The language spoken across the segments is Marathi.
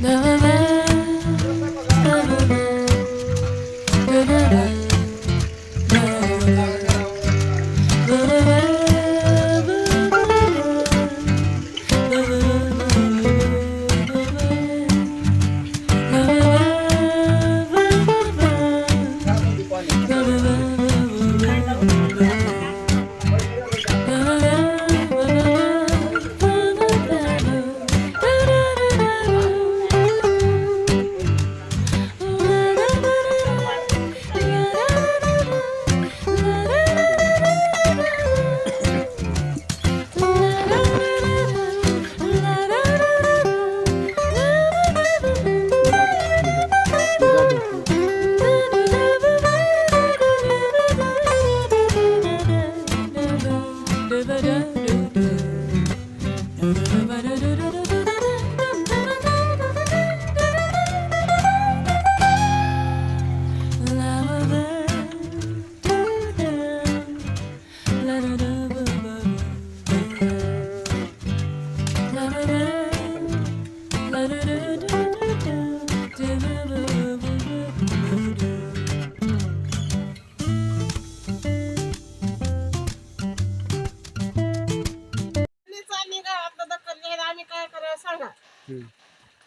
Love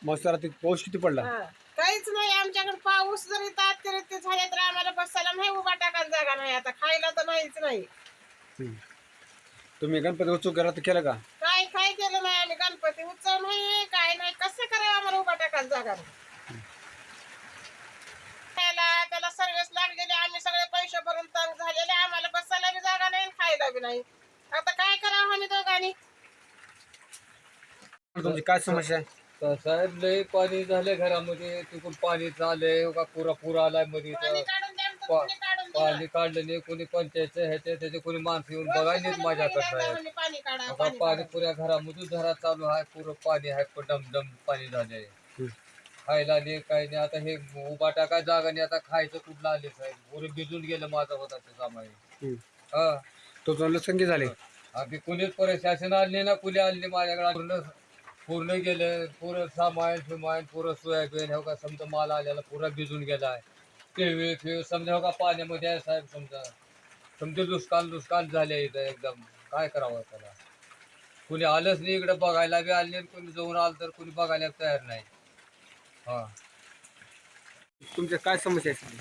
मस्त पाऊस किती पडला? हा. काहीच नाही आमच्याकडे पाऊस जरी तात्काळ झाले तर आम्हाला बसायला नाही उभा टाकायला जागा नाही. आता खायला तर नाहीच नाही. हम्म. तुम्ही गणपती उत्सव घरात केलं का? काय काय केलं नाही आम्ही? गणपती उत्सव नाही काय नाही. कसं करावं आम्हाला उभा टाकायला जागा नाही? खायला त्याला सर्व्हिस लागलेली आम्ही सगळे पैसे भरून तंग झालेले. आम्हाला बसायला बी जागा नाही आणि खायला बी नाही. आता काय करावं आम्ही दोघांनी? तुमची काय समस्या आहे? तर साहेब लय पाणी झालं घरामध्ये. तिकडून पाणी चाललंय. का पुरा पूर आलायमध्ये. पाणी तर पा-. पाणी काढलं नाही कोणी पंचायतचं ह्याच्या त्याचे कोणी माणसं येऊन बघायला नाहीत माझ्याकडे साहेब आम्ही पाणी काढा आता पाणी. पुऱ्या घरामधून घरात चालू आहे. पुरं पाणी आहे पण डम डम पाणी झालंय. खायला नाही काही नाही. आता हे उभा टाका जागा नाही. आता खायचं कुठलं आले साहेब? पुरं भिजून गेलं माझं होता ते सामान. हम्म. हा. तो तुम्हाला संख्या झाले आधी कुणीच प्रशासन आले ना कुणी आले माझ्याकडे. पूर्ण पूर्ण गेलं. पुरं सामान फिमाईन पुरं सोयाबीन हो का समजा माल आलेला पुरा भिजून गेलाय. केळी फिळ समजा हो का पाण्यामध्ये आहे साहेब समजा. समजा दुष्काळ दुष्काळ झाले इथं एकदम. काय करावं त्याला कुणी आलंच नाही इकडे बघायला बी आले नाही कुणी जाऊन आलं तर कुणी बघायला तयार नाही. हा. तुमच्या काय समस्या आहे?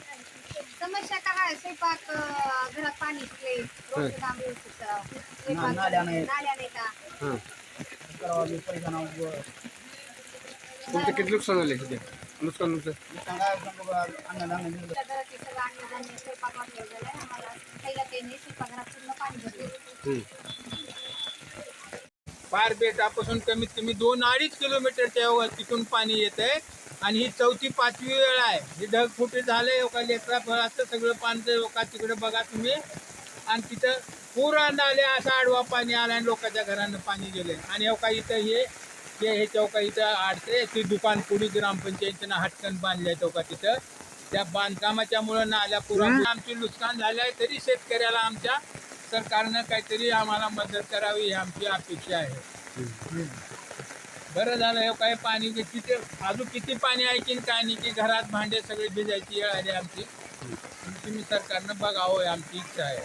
समस्या काय आहे? स्वयंपाक अं, घरात पाणी शिकले नाल्या. नाल्या नाही का? हां. करावं मी पैसा नाव तुमचं किती नुकसान झाले सध्या नुकसान तुमचं? झालं. पार बेटापासून कमीत कमी दोन अडीच किलोमीटरच्या वर तिथून पाणी येत आहे आणि ही चौथी पाचवी वेळ आहे. ही ढगफुटी झाले एका लेकरा फळाचं सगळं पाणी लोका तिकडे बघा तुम्ही. आणि तिथं पुरा नाले असा आडवा पाणी आला आणि लोकांच्या घरानं पाणी गेले. आणि एवका इथं हे हे हे चौका इथं आडते ती दुकान पुढी ग्रामपंचायतीनं हटकन बांधले चौका तिथं? त्या बांधकामाच्या मुळे नाल्या पुरा आमची नुकसान झालं आहे तरी शेतकऱ्याला आमच्या सरकारनं काहीतरी आम्हाला मदत करावी ही आमची अपेक्षा आहे. बरं झालं हे काय पाणी किती अजून किती पाणी आहे की काय नाही की घरात भांडे सगळे भिजायची वेळ आली आमची तुम्ही सरकारनं बघावं ही आमची इच्छा आहे.